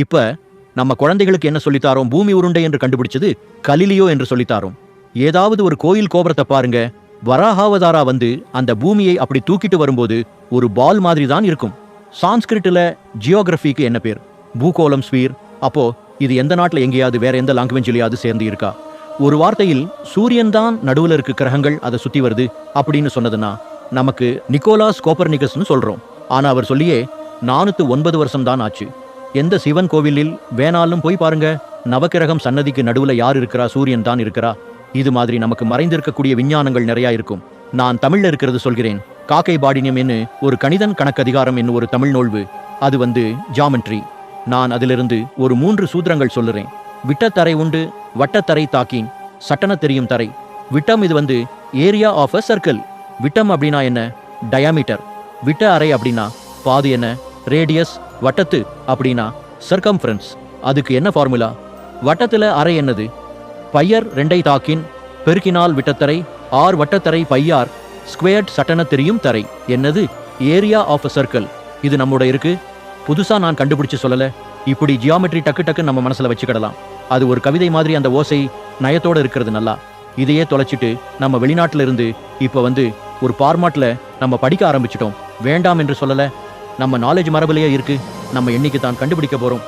இப்ப நம்ம குழந்தைகளுக்கு என்ன சொல்லித்தாரோம்? பூமி உருண்டை என்று கண்டுபிடிச்சது கலிலியோ என்று சொல்லித்தாரோம். ஏதாவது ஒரு கோயில் கோபுரத்தை பாருங்க. வராகாவதாரா வந்து அந்த பூமியை அப்படி தூக்கிட்டு வரும்போது ஒரு பால் மாதிரி தான் இருக்கும். சான்ஸ்கிரிட்ல ஜியோகிரபிக்கு என்ன பேர்? பூகோளம் ஸ்வீர் அப்போ இது எந்த நாட்டில் எங்கேயாவது வேற எந்த லாங்குவேஜ்லயாவது சேர்ந்து இருக்கா? ஒரு வார்த்தையில் சூரியன் தான் நடுவுல இருக்க கிரகங்கள் அதை சுத்தி வருது அப்படின்னு சொன்னதுன்னா நமக்கு நிக்கோலாஸ் கோப்பர்னிகஸ்னு சொல்றோம். ஆனா அவர் சொல்லியே நானூத்து ஒன்பது வருஷம் தான் ஆச்சு. எந்த சிவன் கோவிலில் வேணாலும் போய் பாருங்க. நவக்கிரகம் சன்னதிக்கு நடுவுல யார் இருக்கிறா? சூரியன் தான் இருக்கிறா. இது மாதிரி நமக்கு மறைந்திருக்கக்கூடிய விஞ்ஞானங்கள் நிறையா இருக்கும். நான் தமிழ்ல இருக்கிறது சொல்கிறேன். காக்கை பாடினியம் என்று ஒரு கணிதன் கணக்கதிகாரம் என்று ஒரு தமிழ் நோழ்வு அது வந்து ஜாமெண்ட்ரி. நான் அதிலிருந்து ஒரு மூன்று சூத்திரங்கள் சொல்லுறேன். விட்டத்தரை உண்டு வட்டத்தரை தாக்கின் சட்டன தெரியும் தரை. விட்டம் இது வந்து ஏரியா ஆஃப் அ சர்க்கிள். விட்டம் அப்படின்னா என்ன? டயாமீட்டர். விட்ட அறை அப்படின்னா பாது என்ன? ரேடியஸ் வட்டத்து அப்படின்னா சர்க்கம்ஃபரன்ஸ் அதுக்கு என்ன ஃபார்முலா வட்டத்தில் அறை என்னது? பையர் ரெண்டை தாக்கின் பெருக்கினால் விட்டத்தரை ஆர் வட்டத்தரை பையார் ஸ்கொயர்ட் சட்டன தெரியும் தரை. என்னது? ஏரியா ஆஃப் அ சர்க்கிள் இது நம்மோட இருக்கு. புதுசா நான் கண்டுபிடிச்சு சொல்லலை. இப்படி ஜியாமெட்ரி டக்கு டக்கு நம்ம மனசுல வச்சுக்கிடலாம். அது ஒரு கவிதை மாதிரி அந்த ஓசை நயத்தோட இருக்கிறது நல்லா. இதையே தொலைச்சிட்டு நம்ம வெளிநாட்டில் இருந்து இப்போ வந்து ஒரு பார்மாட்டில் நம்ம படிக்க ஆரம்பிச்சிட்டோம். வேண்டாம் என்று சொல்லலை. நம்ம நாலேஜ் மரபிலேயே இருக்கு. நம்ம என்னைக்கு தான் கண்டுபிடிக்க போறோம்.